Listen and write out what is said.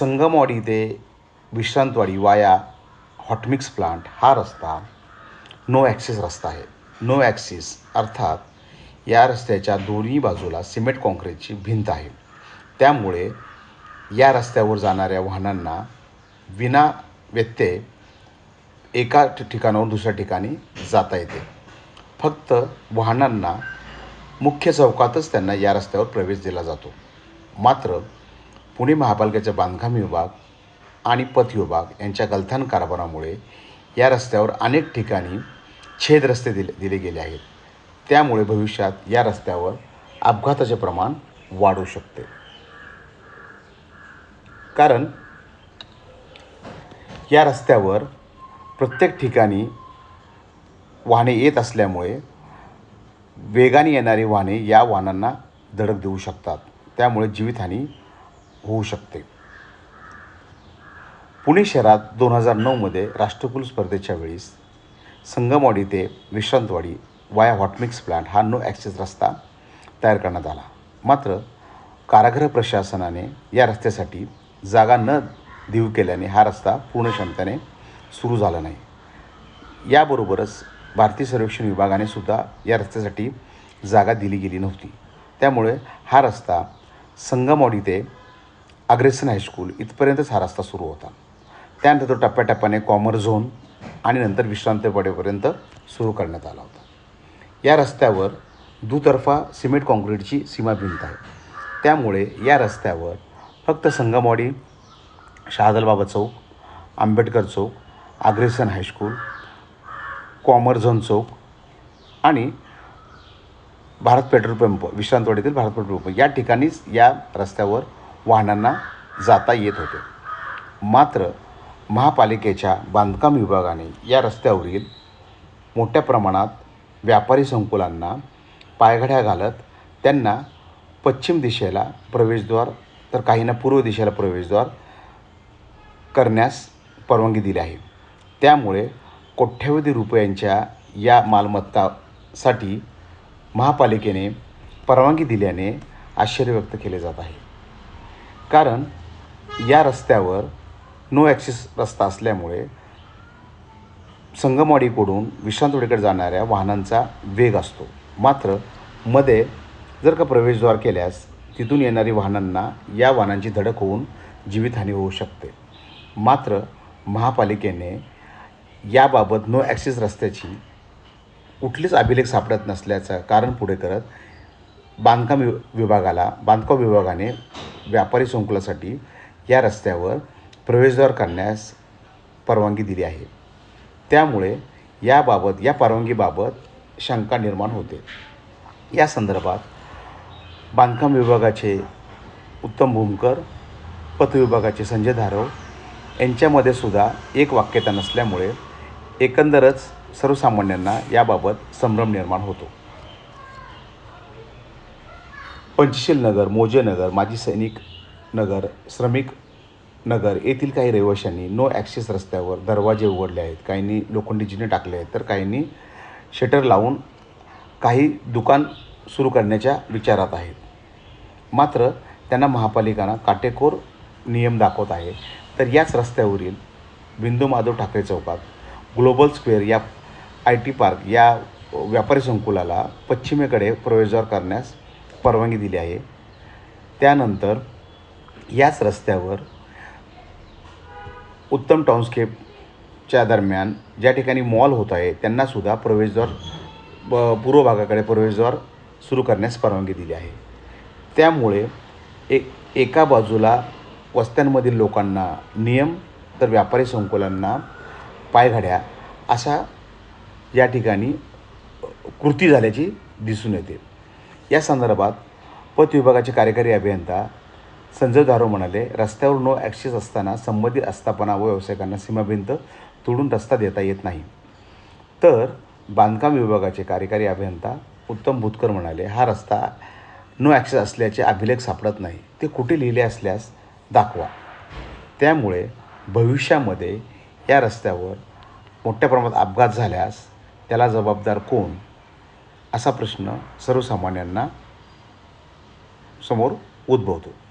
संगमवाडी ते Vishrantwadi via hot mix plant हा रस्ता नो ॲक्सिस रस्ता आहे. नो ॲक्सिस अर्थात या रस्त्याच्या दोन्ही बाजूला सिमेंट काँक्रीटची भिंत आहे. त्यामुळे या रस्त्यावर जाणाऱ्या वाहनांना विना व्यत्यय एका ठि- ठिकाणाहून दुसऱ्या ठिकाणी जाता येते. फक्त वाहनांना मुख्य चौकातच त्यांना या रस्त्यावर प्रवेश दिला जातो. मात्र पुणे महापालिकेचा बांधकाम विभाग आणि पथ विभाग यांच्या गलथान कारभारामुळे या रस्त्यावर अनेक ठिकाणी छेद रस्ते दिले दिले गेले आहेत. त्यामुळे भविष्यात या रस्त्यावर अपघाताचे प्रमाण वाढू शकते. कारण या रस्त्यावर प्रत्येक ठिकाणी वाहने येत असल्यामुळे वेगाने येणारी वाहने या वाहनांना धडक देऊ शकतात. त्यामुळे जीवितहानी होऊ शकते. पुणे शहरात दोन हजार नऊमध्ये राष्ट्रकुल स्पर्धेच्या वेळेस संगमवाडी ते Vishrantwadi via hot mix plant हा नो ॲक्सेस रस्ता तयार करण्यात आला. मात्र कारागृह प्रशासनाने या रस्त्यासाठी जागा न देऊ केल्याने हा रस्ता पूर्ण क्षमतेने सुरू झाला नाही. याबरोबरच भारतीय सर्वेक्षण विभागाने सुद्धा या रस्त्यासाठी जागा दिली गेली नव्हती. त्यामुळे हा रस्ता संगमवाडी ते अग्रेसन हायस्कूल इथपर्यंतच हा रस्ता सुरू होता. त्यानंतर तो टप्प्याटप्प्याने कॉमर झोन आणि नंतर विश्रांतवाडीपर्यंत सुरू करण्यात आला होता. या रस्त्यावर दुतर्फा सिमेंट काँक्रीटची सीमा भिंत आहे. त्यामुळे या रस्त्यावर फक्त Sangamwadi Shahdalbaba chowk Ambedkar chowk Agrasen high school commerce zone chowk आणि भारत पेट्रोल पंप विश्रांतवाडीतील भारत पेट्रोल पंप या ठिकाणीच या रस्त्यावर वाहनांना जाता येत होते. मात्र महापालिकेच्या बांधकाम विभागाने या रस्त्यावरील मोठ्या प्रमाणात व्यापारी संकुलांना पायघड्या घालत त्यांना पश्चिम दिशेला प्रवेशद्वार तर काहींना पूर्व दिशेला प्रवेशद्वार करण्यास परवानगी दिली आहे. त्यामुळे कोट्यवधी रुपयांच्या या मालमत्तासाठी महापालिकेने परवानगी दिल्याने आश्चर्य व्यक्त केले जात आहे. कारण या रस्त्यावर नो ॲक्सिस रस्ता असल्यामुळे संगमवाडीकडून विश्रांतवाडीकडे जाणाऱ्या वाहनांचा वेग असतो. मात्रमध्ये जर का प्रवेशद्वार केल्यास तिथून येणारी वाहनांना या वाहनांची धडक होऊन जीवितहानी होऊ शकते. मात्र महापालिकेने याबाबत नो ॲक्सिस रस्त्याची कुठलीच अभिलेख सापडत नसल्याचं कारण पुढे करत बांधकाम वि विभागाला बांधकाम विभागाने व्यापारी संकुलासाठी या रस्त्यावर प्रवेशद्वार करण्यास परवानगी दिली आहे. त्यामुळे याबाबत या परवानगीबाबत शंका निर्माण होते. या संदर्भात बांधकाम विभागाचे उत्तम भूमकर पथ विभागाचे संजय धारव यांच्यामध्ये सुद्धा एक वाक्यता नसल्यामुळे एकंदरच सर्वसामान्यांना याबाबत संभ्रम निर्माण होतो. पंचशील नगर मोजे नगर माजी सैनिक नगर श्रमिक नगर येथील काही रहिवाशांनी नो ॲक्सेस रस्त्यावर दरवाजे उघडले आहेत. काहींनी लोखंडी जिने टाकले आहेत. तर काहींनी शटर लावून काही दुकान सुरू करण्याच्या विचारात आहेत. मात्र त्यांना महापालिकानं काटेकोर नियम दाखवत आहे. तर याच रस्त्यावरील बिंदू माधव ठाकरे चौकात ग्लोबल स्क्वेअर या आय टी पार्क या व्यापारी संकुलाला पश्चिमेकडे प्रवेशद्वार करण्यास परवानगी दिली आहे. त्यानंतर याच रस्त्यावर उत्तम टाउनस्केपच्या दरम्यान ज्या ठिकाणी मॉल होत आहे त्यांनासुद्धा प्रवेशद्वार ब पूर्व भागाकडे प्रवेशद्वार सुरू करण्यास परवानगी दिली आहे. त्यामुळे एक एका बाजूला वस्त्यांमधील लोकांना नियम तर व्यापारी संकुलांना पायघड्या अशा या ठिकाणी कृती झाल्याची दिसून येते. या संदर्भात पथ विभागाचे कार्यकारी अभियंता संजय धारो म्हणाले रस्त्यावर नो ॲक्सेस असताना संबंधित आस्थापना व व्यावसायिकांना सीमाभिंत तोडून रस्ता देता येत नाही. तर बांधकाम विभागाचे कार्यकारी अभियंता उत्तम भूतकर म्हणाले हा रस्ता नो ॲक्सेस असल्याचे अभिलेख सापडत नाही. ते कुठे लिहिले असल्यास दाखवा. त्यामुळे भविष्यामध्ये या रस्त्यावर मोठ्या प्रमाणात अपघात झाल्यास त्याला जबाबदार कोण? असा प्रश्न सर्वसामान्यांना समोर उद्भवतो.